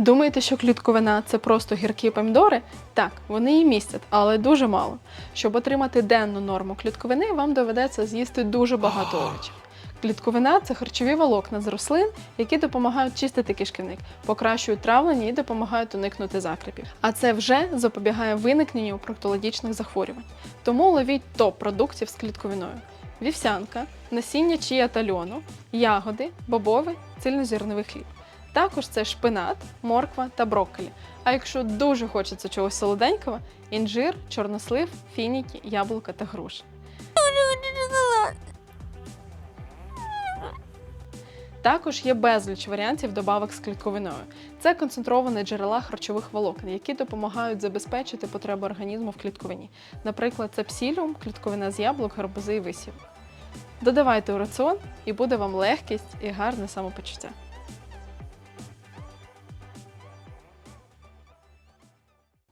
Думаєте, що клітковина це просто гіркі помідори? Так, вони її містять, але дуже мало. Щоб отримати денну норму клітковини, вам доведеться з'їсти дуже багато овочів. Клітковина це харчові волокна з рослин, які допомагають чистити кишківник, покращують травлення і допомагають уникнути закріпів. А це вже запобігає виникненню проктологічних захворювань. Тому ловіть топ продуктів з клітковиною: вівсянка, насіння чия та льону, ягоди, бобовий, цільнозерновий хліб. Також це шпинат, морква та брокколі. А якщо дуже хочеться чогось солоденького, інжир, чорнослив, фініки, яблука та груші. Також є безліч варіантів добавок з клітковиною. Це концентровані джерела харчових волокон, які допомагають забезпечити потреби організму в клітковині. Наприклад, це псіліум, клітковина з яблук, гарбузи і висів. Додавайте у раціон, і буде вам легкість і гарне самопочуття.